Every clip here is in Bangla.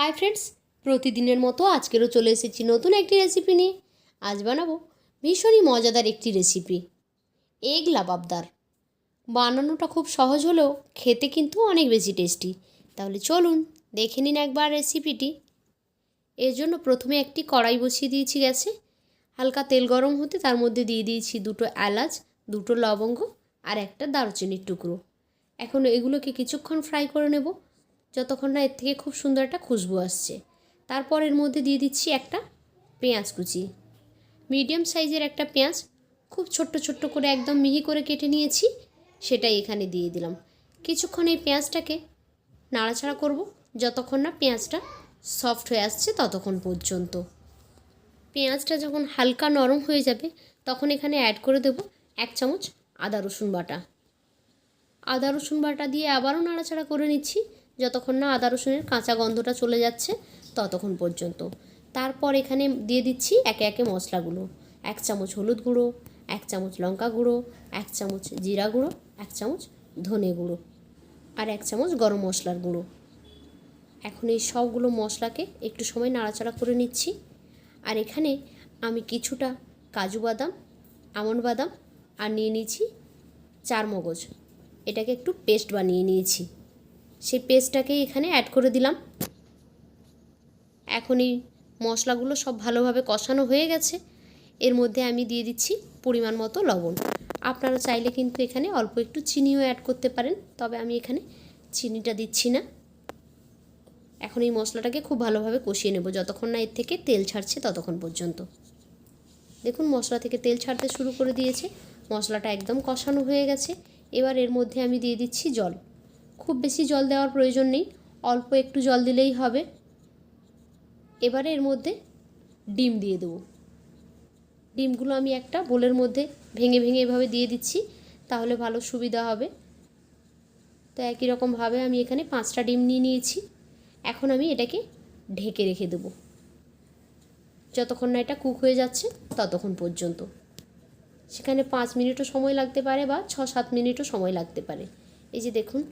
হাই ফ্রেন্ডস প্রতিদিনের মতো আজকেরও চলে এসেছি নতুন একটি রেসিপি নিয়ে। আজ বানাবো ভীষণই মজাদার একটি রেসিপি এগ লাবাবদার। বানানোটা খুব সহজ হলেও খেতে কিন্তু অনেক বেশি টেস্টি তাহলে চলুন দেখে নিন একবার রেসিপিটি এর জন্য প্রথমে একটি কড়াই বসিয়ে দিয়েছি গ্যাসে। হালকা তেল গরম হতে তার মধ্যে দিয়ে দিয়েছি দুটো এলাচ, দুটো লবঙ্গ আর একটা দারুচিনির টুকরো। এখন এগুলোকে কিছুক্ষণ ফ্রাই করে নেব। যতক্ষণ না এর থেকে খুব সুন্দর একটা খুশবু আসছে। তারপর এর মধ্যে দিয়ে দিচ্ছি একটা পেঁয়াজ কুচি। মিডিয়াম সাইজের একটা পেঁয়াজ, খুব ছোট্ট ছোট্ট করে একদম মিহি করে কেটে নিয়েছি, সেটাই এখানে দিয়ে দিলাম। কিছুক্ষণ এই পেঁয়াজটাকে নাড়াচাড়া করব, যতক্ষণ না পেঁয়াজটা সফট হয়ে আসছে ততক্ষণ পর্যন্ত। পেঁয়াজটা যখন হালকা নরম হয়ে যাবে, তখন এখানে অ্যাড করে দেব এক চামচ আদা রসুন বাটা। আদা রসুন বাটা দিয়ে আবারও নাড়াচাড়া করে নিচ্ছি। যতক্ষণ না আদা রসুনের কাঁচা গন্ধটা চলে যাচ্ছে ততক্ষণ পর্যন্ত। তারপর এখানে দিয়ে দিচ্ছি একে একে মশলাগুলো। এক চামচ হলুদ গুঁড়ো, এক চামচ লঙ্কা গুঁড়ো, এক চামচ জিরা গুঁড়ো, এক চামচ ধনে গুঁড়ো আর এক চামচ গরম মশলার গুঁড়ো। এখন এই সবগুলো মশলাকে একটু সময় নাড়াচাড়া করে নিচ্ছি। আর এখানে আমি কিছুটা কাজু বাদাম, আমন্ড বাদাম আর নিয়ে নিয়েছি চার মগজ। এটাকে একটু পেস্ট বানিয়ে নিয়েছি। সেই পেস্টটাকে এখানে অ্যাড করে দিলাম। এখন এই মশলাগুলো সব ভালোভাবে কষানো হয়ে গেছে। এর মধ্যে আমি দিয়ে দিচ্ছি পরিমাণ মতো লবণ। আপনারা চাইলে কিন্তু এখানে অল্প একটু চিনিও অ্যাড করতে পারেন, তবে আমি এখানে চিনিটা দিচ্ছি না। এখন এই মশলাটাকে খুব ভালোভাবে কষিয়ে নেব, যতক্ষণ না এর থেকে তেল ছাড়ছে ততক্ষণ পর্যন্ত। দেখুন, মশলা থেকে তেল ছাড়তে শুরু করে দিয়েছে। মশলাটা একদম কষানো হয়ে গেছে। এবার এর মধ্যে আমি দিয়ে দিচ্ছি জল। খুব বেশি জল দেওয়ার প্রয়োজন নেই, অল্প একটু জল দিলেই হবে। এবারে এর মধ্যে ডিম দিয়ে দেবো। ডিমগুলো আমি একটা বোলের মধ্যে ভেঙে ভেঙে এভাবে দিয়ে দিচ্ছি, তাহলে ভালো সুবিধা হবে। তো একই রকমভাবে আমি এখানে পাঁচটা ডিম নিয়ে নিয়েছি। এখন আমি এটাকে ঢেকে রেখে দেবো। যতক্ষণ না এটা কুক হয়ে যাচ্ছে, ততক্ষণ পর্যন্ত। সেখানে পাঁচ মিনিটও সময় লাগতে পারে বা ছ সাত মিনিটও সময় লাগতে পারে। এই যে দেখুন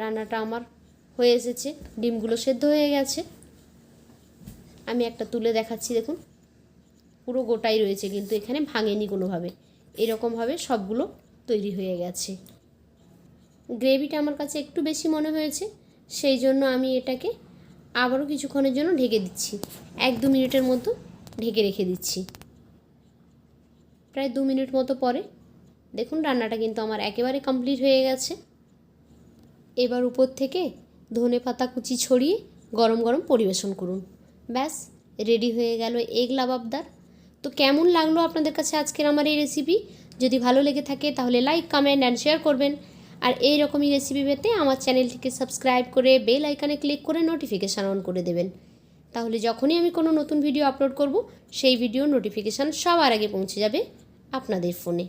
রান্নাটা আমার হয়ে এসেছে, ডিমগুলো সেদ্ধ হয়ে গেছে। আমি একটা তুলে দেখাচ্ছি, দেখুন। পুরো গোটাই রয়েছে, কিন্তু এখানে ভাঙেনি কোনোভাবে। এরকমভাবে সবগুলো তৈরি হয়ে গেছে। গ্রেভিটা আমার কাছে একটু বেশি মনে হয়েছে, সেই জন্য আমি এটাকে আবারও কিছুক্ষণের জন্য ঢেকে দিচ্ছি। এক দু মিনিটের মতো ঢেকে রেখে দিচ্ছি। প্রায় দু মিনিট মতো পরে, দেখুন রান্নাটা কিন্তু আমার একেবারে কমপ্লিট হয়ে গেছে। এবার উপর থেকে ধনে পাতা কুচি ছড়িয়ে গরম গরম পরিবেশন করুন। ব্যাস, রেডি হয়ে গেল এগ লাবাবদার। তো কেমন লাগল আপনাদের কাছে আজকের আমার এই রেসিপি যদি ভালো লেগে থাকে তাহলে লাইক কমেন্ট অ্যান্ড শেয়ার করবেন। আর এই রকমই রেসিপি পেতে আমার চ্যানেলটিকে সাবস্ক্রাইব করে বেল আইকনে ক্লিক করে নোটিফিকেশান অন করে দেবেন। তাহলে যখনই আমি কোনো নতুন ভিডিও আপলোড করব, সেই ভিডিও নোটিফিকেশান সবার আগে পৌঁছে যাবে আপনাদের ফোনে